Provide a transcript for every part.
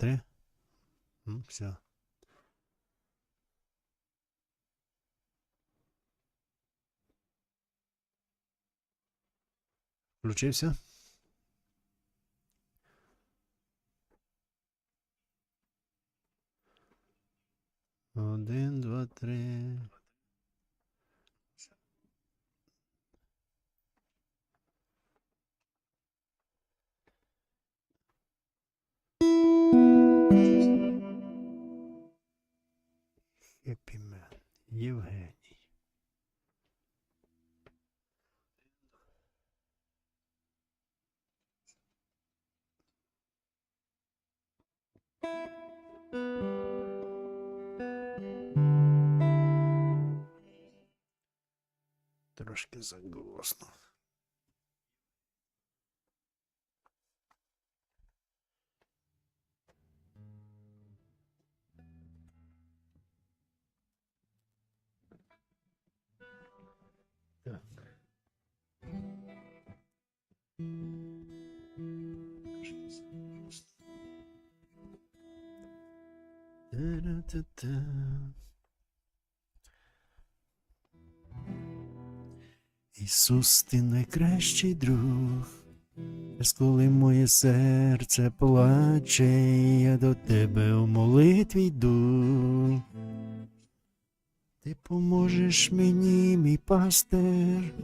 три. М, Все. Включився? Один, два, три. Хеппімен. Євгеній. Трошки заголосно. Ісус, ти найкращий друг, Аж коли моє серце плаче, я до тебе у молитві йду. Ти поможеш мені, мій пастир.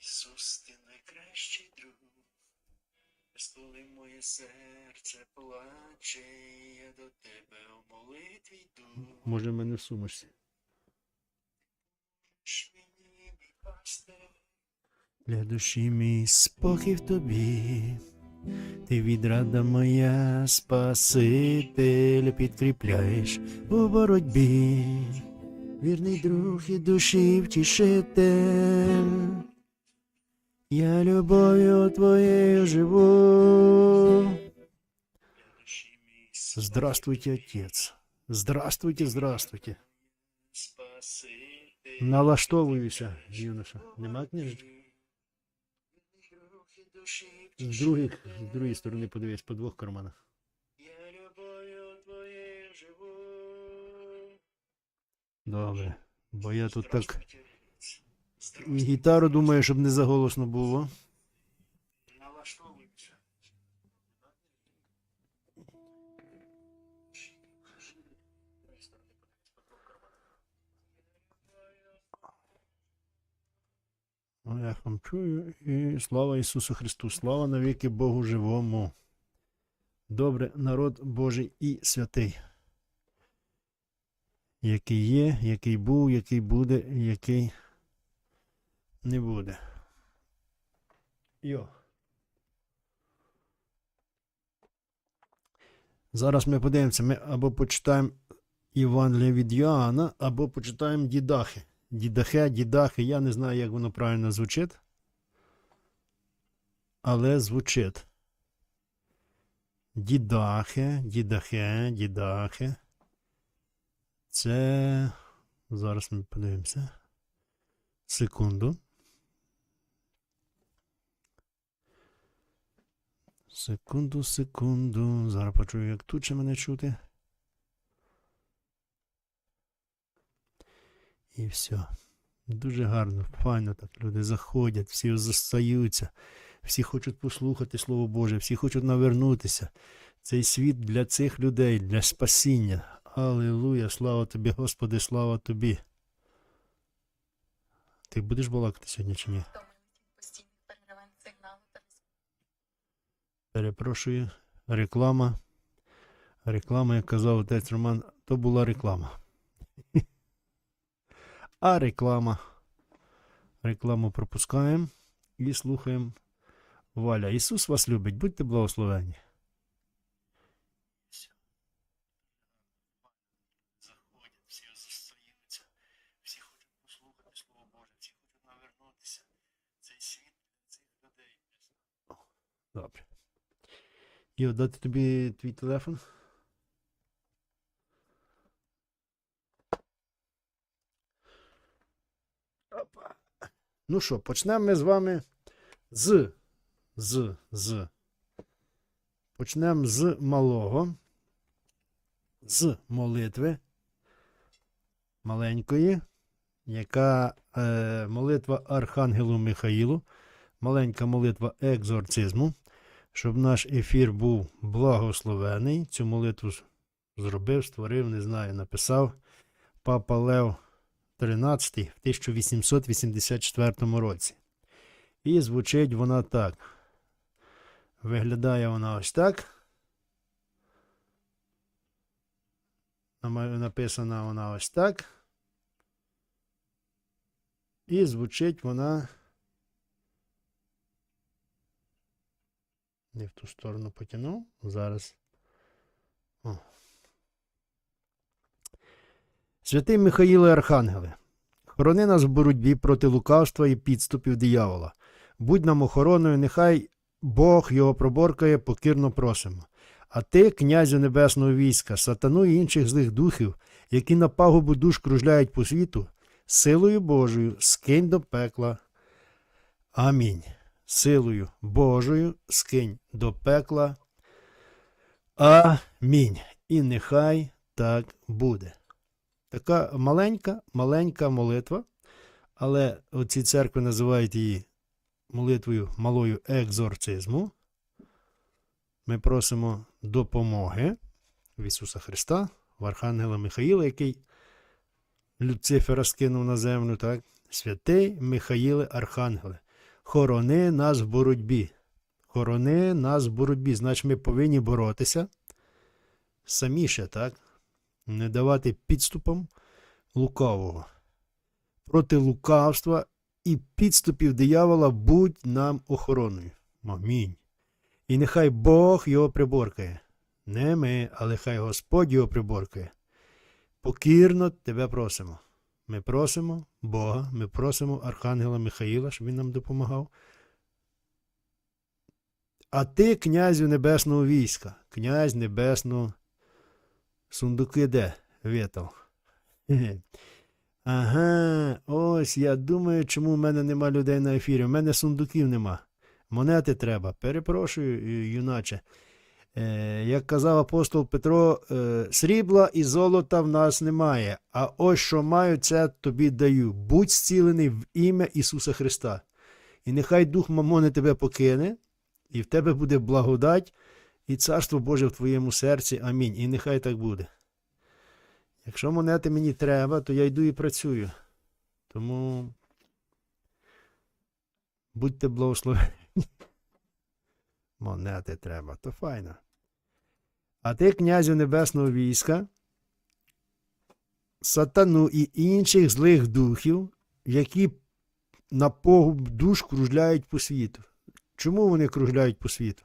Ісус, ти найкращий друг. Аж коли моє серце плаче, я до тебе у молитві Може, мене в сумочці. Для душі мій спокій в тобі, ти відрада моя, Спаситель, підкріпляєш у боротьбі, вірний друг і душі втішитель. Я любов'ю твоєю живу. Здравствуйте, отец. Здравствуйте, здравствуйте. Налаштовуюся, юноша. Нема книжечки? З других, з другої сторони подивись, по двох карманах. Добре. Бо я тут так гітару думаю, щоб не заголосно було. Ну, чую. І слава Ісусу Христу, слава навіки Богу живому. Добре, народ Божий і святий. Який є, який був, який буде, який не буде. Йо. Зараз ми подивимося, ми або почитаємо Євангелія від Йоанна, або почитаємо Дідахи. Дідахе, Дідахи, я не знаю, як воно правильно звучить. Але звучить. Дідахе, Дідахе, Дідахе. Це. Зараз ми подивимося. Секунду. Секунду, секунду. Зараз почую, як тут ще мене чути. І все. Дуже гарно, файно так люди заходять, всі застаються, всі хочуть послухати Слово Боже, всі хочуть навернутися. Цей світ для цих людей, для спасіння. Алілуя, слава тобі, Господи, слава тобі. Ти будеш балакати сьогодні чи ні? Перепрошую, реклама. Реклама, як казав отець Роман, то була реклама. А реклама. Рекламу пропускаємо і слухаємо Валя. Ісус вас любить, будьте благословені. Добре. Йо, дати тобі твій телефон. Ну що, почнемо ми з вами з з, з. Почнемо з малого, з молитви маленької, яка е, молитва Архангелу Михаїлу, маленька молитва екзорцизму, щоб наш ефір був благословений. Цю молитву зробив, створив, не знаю, написав Папа Лев XIII в 1884 році. І звучить вона так. Виглядає вона ось так. Написана вона ось так. І звучить вона. Не в ту сторону потягнув. Зараз. О. Святий Михаїле Архангеле, хорони нас в боротьбі проти лукавства і підступів диявола. Будь нам охороною, нехай Бог його проборкає, покірно просимо. А ти, князю небесного війська, сатану і інших злих духів, які на пагубу душ кружляють по світу, силою Божою скинь до пекла. Амінь. Силою Божою скинь до пекла. Амінь. І нехай так буде. Така маленька, маленька молитва, але оці церкви називають її молитвою малою екзорцизму. Ми просимо допомоги в Ісуса Христа, в Архангела Михаїла, який Люцифера скинув на землю, так? Святий Михаїле Архангеле, хорони нас в боротьбі. Хорони нас в боротьбі. Значить, ми повинні боротися самі ще, так? Не давати підступам лукавого. Проти лукавства і підступів диявола будь нам охороною. Амінь. І нехай Бог його приборкає. Не ми, але хай Господь його приборкає. Покірно тебе просимо. Ми просимо Бога, ми просимо Архангела Михаїла, щоб він нам допомагав. А ти, князю небесного війська, князь небесного сундуки де? Вітал. Ага, ось я думаю, чому в мене нема людей на ефірі. У мене сундуків нема. Монети треба. Перепрошую, юначе. Е, як казав апостол Петро, е, срібла і золота в нас немає. А ось що маю, це тобі даю. Будь зцілений в ім'я Ісуса Христа. І нехай Дух Мамони тебе покине, і в тебе буде благодать, і Царство Боже в твоєму серці. Амінь. І нехай так буде. Якщо монети мені треба, то я йду і працюю. Тому будьте благословені. Монети треба, то файно. А ти, князю небесного війська, сатану і інших злих духів, які на погуб душ кружляють по світу. Чому вони кружляють по світу?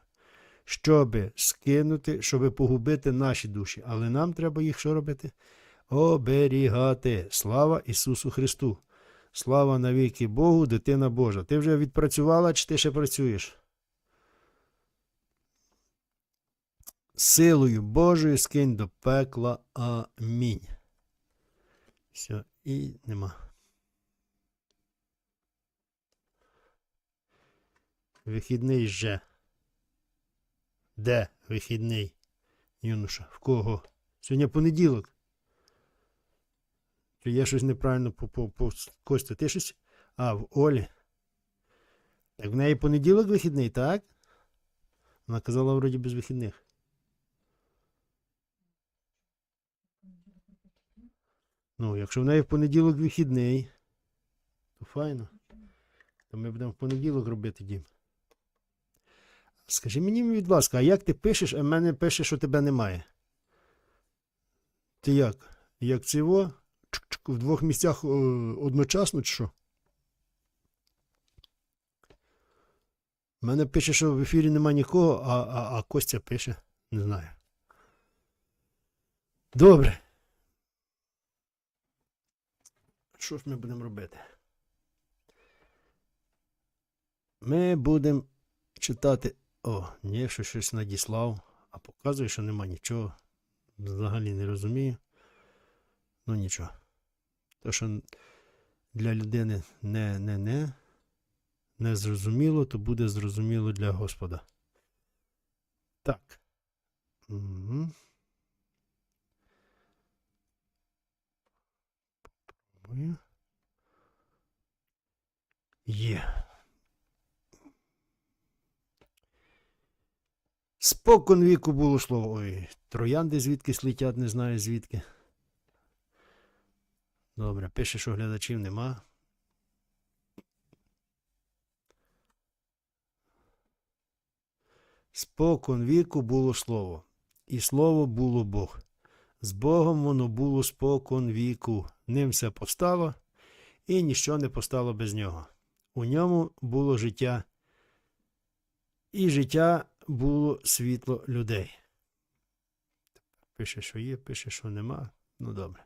Щоби скинути, щоби погубити наші душі. Але нам треба їх що робити? Оберігати. Слава Ісусу Христу! Слава навіки Богу, дитина Божа. Ти вже відпрацювала, чи ти ще працюєш? Силою Божою скинь до пекла. Амінь. Все, і нема. Вихідний же. Де вихідний? Юноша? В кого? Сьогодні понеділок. Чи я щось неправильно по, по, по Костя, ти щось? А, в Олі. Так в неї понеділок вихідний, так? Вона казала вроді без вихідних. Ну, якщо в неї в понеділок вихідний, то файно. То ми будемо в понеділок робити дім. Скажи мені, будь ласка, а як ти пишеш, а в мене пише, що тебе немає? Ти як? Як цього? В двох місцях одночасно чи що? У мене пише, що в ефірі нема нікого, а, а, а Костя пише. Не знаю. Добре. Що ж ми будемо робити? Ми будемо читати. О, ні, що щось надіслав, а показує, що нема нічого. Взагалі не розумію. Ну нічого. То, що для людини не не не не зрозуміло, то буде зрозуміло для Господа. Так. Угу. Є. Спокон віку було слово. Ой, троянди звідкись летять, не знаю звідки. Добре, пише, що глядачів нема. Спокон віку було слово, і слово було Бог. З Богом воно було спокон віку. Ним все постало, і ніщо не постало без нього. У ньому було життя, і життя було світло людей. Пише, що є, пише, що нема. Ну добре.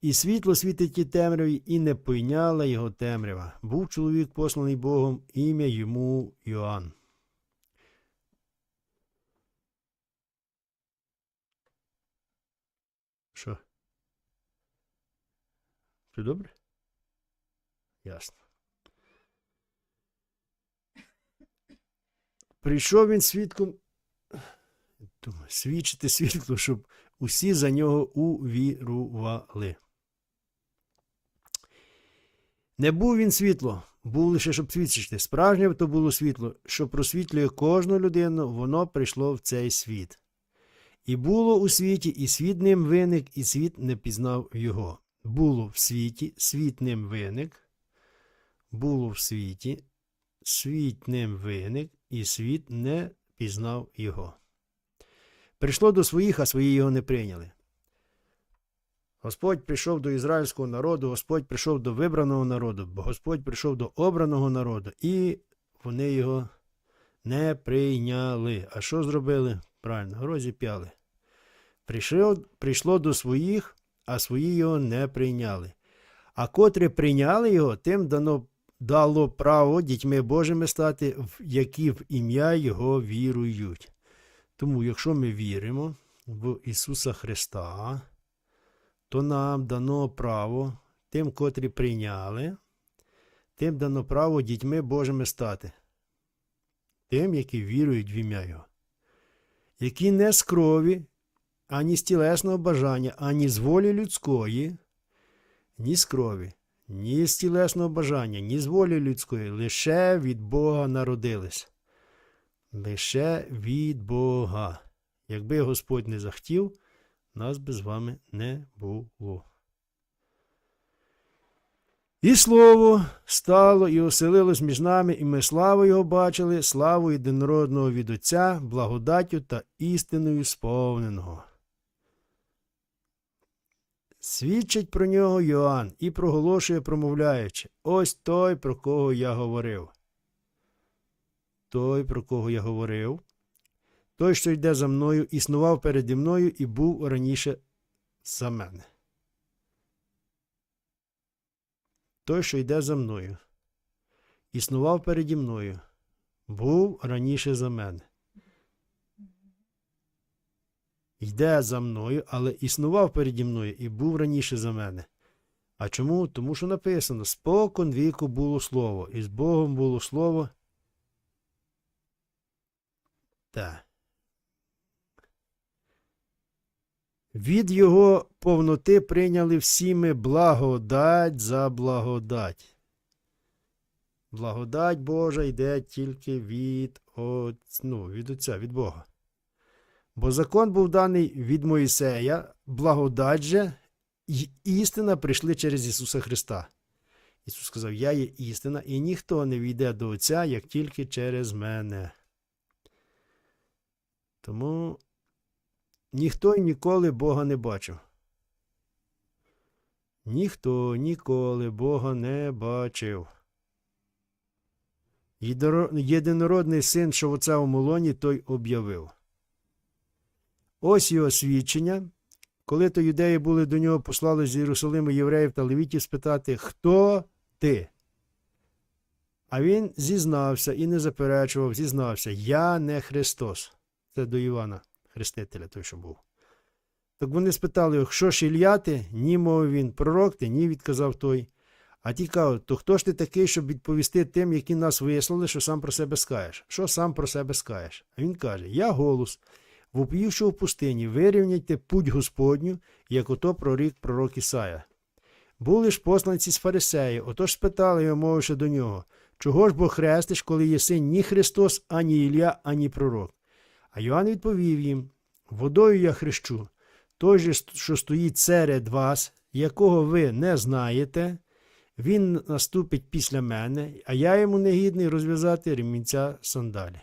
І світло світить і темряві, і не пойняла його темрява. Був чоловік, посланий Богом, ім'я йому Йоанн. Що? Все добре? Ясно. Прийшов він свідком свідчити світло, щоб усі за нього увірували. Не був він світло, був лише, щоб свідчити. Справжнє то було світло, що просвітлює кожну людину, воно прийшло в цей світ. І було у світі, і світ ним виник, і світ не пізнав його. Було в світі, світ ним виник, було в світі, світ ним виник, і світ не пізнав його. Прийшло до своїх, а свої його не прийняли. Господь прийшов до ізраїльського народу, Господь прийшов до вибраного народу, бо Господь прийшов до обраного народу, і вони його не прийняли. А що зробили? Правильно, розіп'яли. Прийшло, прийшло до своїх, а свої його не прийняли. А котрі прийняли його, тим дано, дало право дітьми Божими стати, які в ім'я Його вірують. Тому, якщо ми віримо в Ісуса Христа, то нам дано право тим, котрі прийняли, тим дано право дітьми Божими стати, тим, які вірують в ім'я Його, які не з крові, ані з тілесного бажання, ані з волі людської, ні з крові, ні з тілесного бажання, ні з волі людської, лише від Бога народились. Лише від Бога. Якби Господь не захотів, нас би з вами не було. І слово стало і оселилось між нами, і ми славу Його бачили, славу єдинородного від Отця, благодаттю та істиною сповненого. Свідчить про нього Йоанн і проголошує, промовляючи: ось той, про кого я говорив. Той, про кого я говорив, той, що йде за мною, існував переді мною і був раніше за мене. Той, що йде за мною, існував переді мною, був раніше за мене. Йде за мною, але існував переді мною і був раніше за мене. А чому? Тому що написано: спокон віку було слово, і з Богом було слово. Так. Від його повноти прийняли всі ми благодать за благодать. Благодать Божа йде тільки від, от, ну, від Отця, від Бога. Бо закон був даний від Моїсея, благодать же й істина прийшли через Ісуса Христа. Ісус сказав: Я є істина, і ніхто не війде до Отця, як тільки через мене. Тому ніхто і ніколи Бога не бачив. Ніхто ніколи Бога не бачив. Єдинородний син, що в оце у молоні, той об'явив. Ось його свідчення. Коли то юдеї були до нього, послали з Єрусалиму євреїв та левітів спитати, хто ти? А він зізнався і не заперечував, зізнався: Я не Христос. Це до Івана, Хрестителя, той, що був. Так вони спитали його, що ж Ілля ти? Ні, мовив він, пророк ти, ні, відказав той. А ті кажуть, то хто ж ти такий, щоб відповісти тим, які нас вислали, що сам про себе скаєш? Що сам про себе скаєш? А він каже: Я голос, вопіюши в пустині, вирівняйте путь Господню, як ото прорік пророк Ісая. Були ж посланці з фарисеїв, отож спитали його, мовивши до нього, чого ж бо хрестиш, коли єси ні Христос, ані Ілля, ані пророк? А Йоанн відповів їм: Водою я хрещу, той же, що стоїть серед вас, якого ви не знаєте, він наступить після мене, а я йому не гідний розв'язати ремінця сандалі.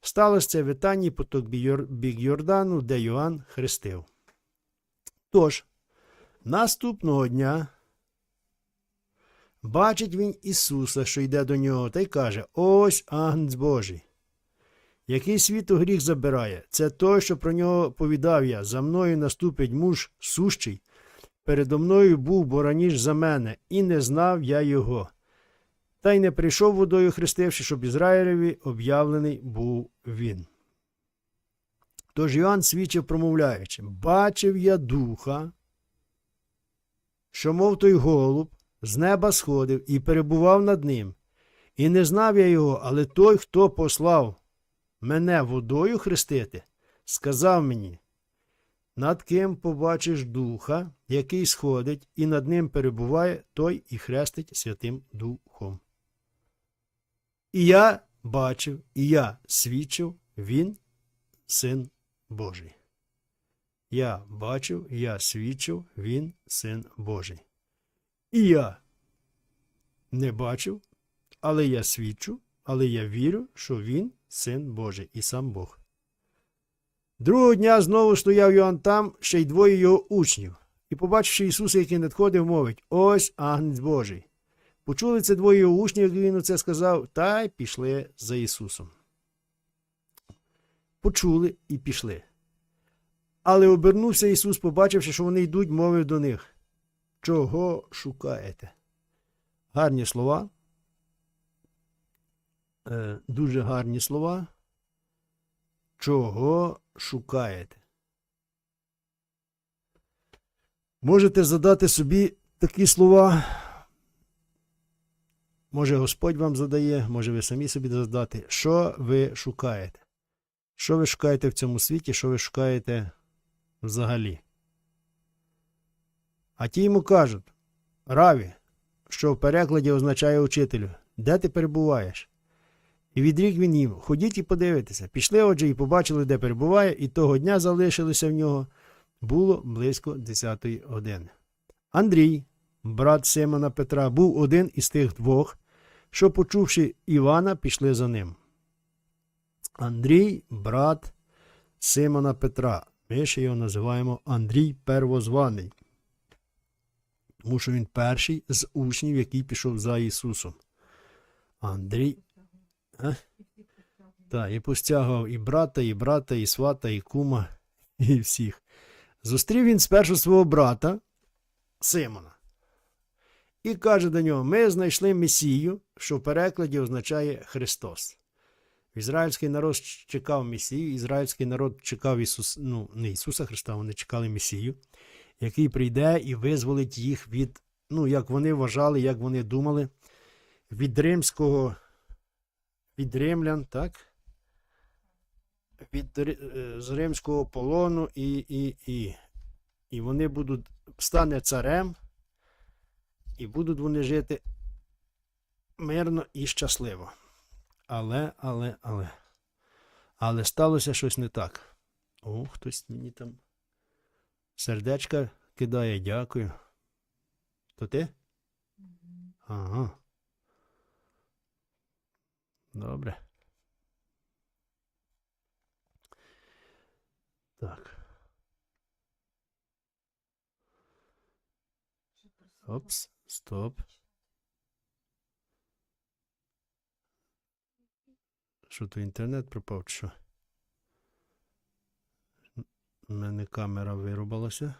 Сталося це в Етанії поток бік Йордану, де Йоанн хрестив. Тож, наступного дня бачить він Ісуса, що йде до нього, та й каже: Ось агнець Божий. Який світу гріх забирає? Це той, що про нього повідав я. За мною наступить муж сущий. Передо мною був, бо раніше за мене, і не знав я його. Та й не прийшов водою хрестивши, щоб Ізраїлеві об'явлений був він. Тож Йоанн свідчив, промовляючи: Бачив я духа, що, мов той голуб, з неба сходив і перебував над ним. І не знав я його, але той, хто послав мене водою хрестити, сказав мені, над ким побачиш духа, який сходить, і над ним перебуває, той і хрестить Святим Духом. І я бачив, і я свідчив, він син Божий. Я бачив, я свідчив, він син Божий. І я не бачив, але я свідчу, але я вірю, що він син Божий і сам Бог. Другого дня знову стояв Йоанн там, ще й двоє його учнів, і, побачивши Ісуса, який надходив, мовить: Ось агнець Божий. Почули це двоє учнів, він оце сказав, та й пішли за Ісусом. Почули і пішли. Але обернувся Ісус, побачивши, що вони йдуть, мовив до них. Чого шукаєте? Гарні слова. Е, дуже гарні слова. Чого шукаєте? Можете задати собі такі слова. Може, Господь вам задає, може ви самі собі задати. Що ви шукаєте? Що ви шукаєте в цьому світі, що ви шукаєте взагалі? А ті йому кажуть, Раві, що в перекладі означає учителю, де ти перебуваєш? І відрік він їм, ходіть і подивитеся. Пішли, отже, і побачили, де перебуває, і того дня залишилися в нього. Було близько 10 години. Андрій, брат Симона Петра, був один із тих двох, що, почувши Івана, пішли за ним. Андрій, брат Симона Петра. Ми ще його називаємо Андрій Первозваний. Тому що він перший з учнів, який пішов за Ісусом. Андрій. А? Так, і постягував і брата, і брата, і свата, і кума, і всіх. Зустрів він спершу свого брата Симона. І каже до нього: Ми знайшли Месію, що в перекладі означає Христос. Ізраїльський народ чекав Месію, ізраїльський народ чекав Ісус, ну, не Ісуса Христа, вони чекали Месію, який прийде і визволить їх від, ну, як вони вважали, як вони думали, від римського, від римлян, так? Від е, з римського полону, і, і, і, і вони будуть, стане царем, і будуть вони жити мирно і щасливо. Але, але, але. Але сталося щось не так. О, хтось мені там сердечка кидає, дякую. То ти? Ага. Добре. Так. Опс, стоп. Що то інтернет пропав, що? У мене камера вирубалася.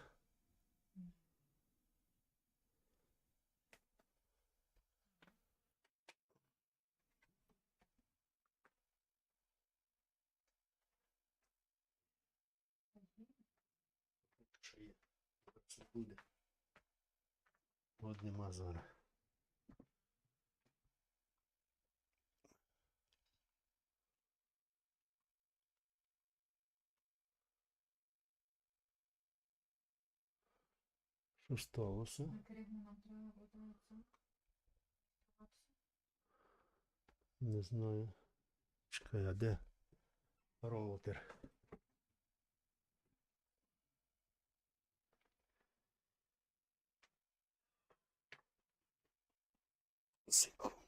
От нема зараз. Що сталося? Не знаю. Чекай, а де роутер? Секунду.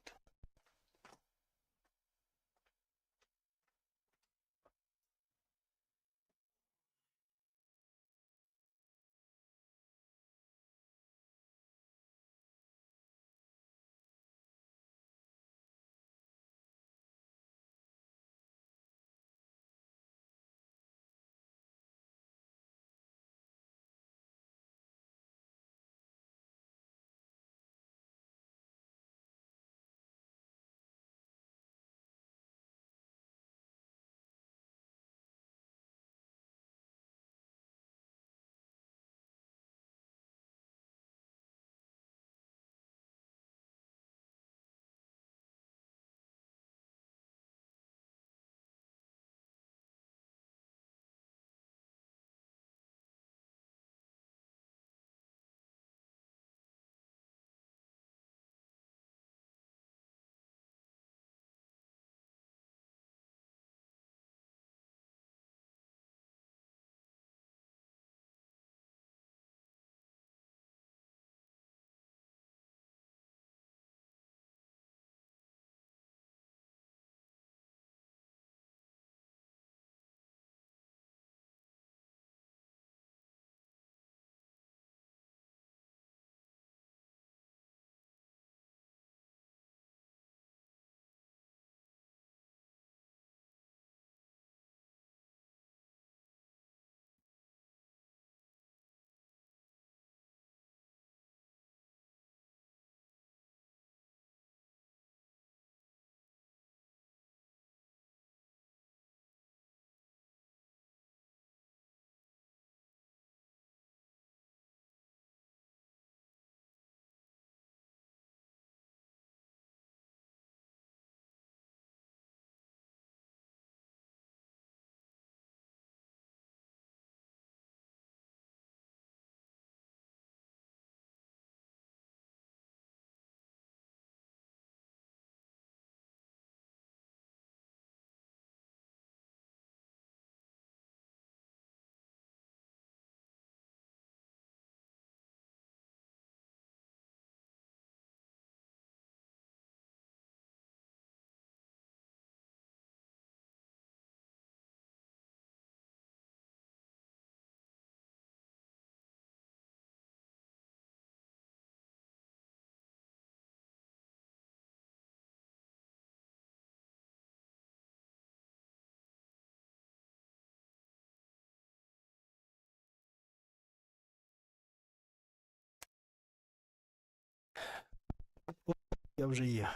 Я вже є.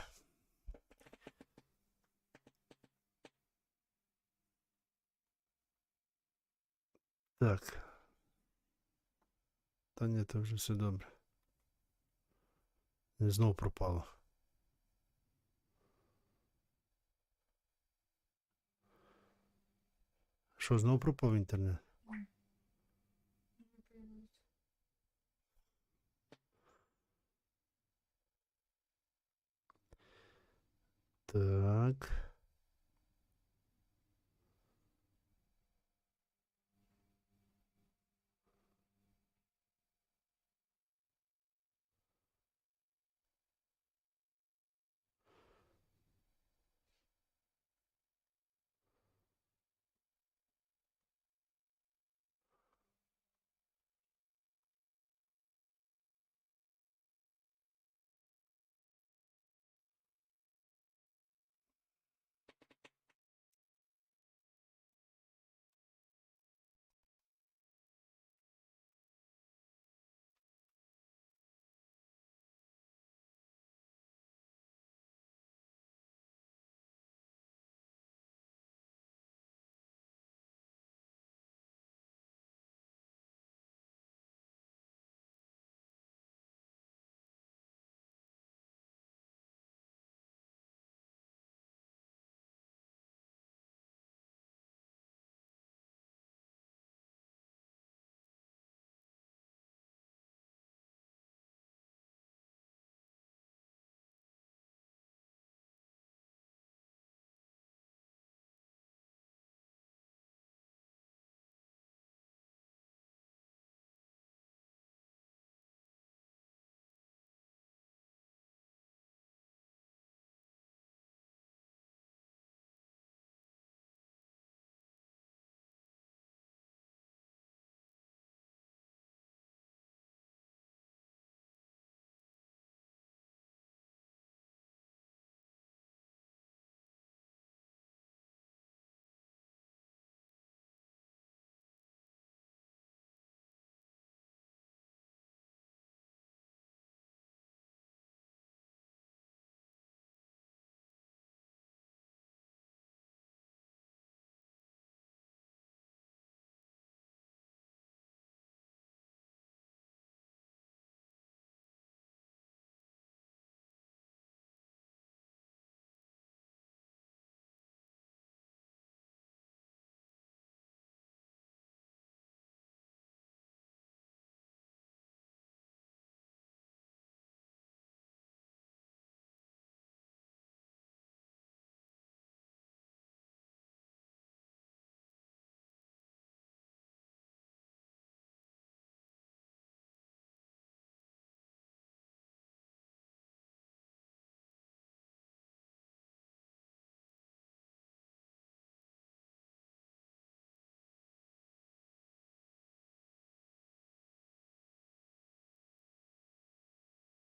Так. Та ні, то вже все добре. Не знов пропало. Що, знов пропав інтернет? Так.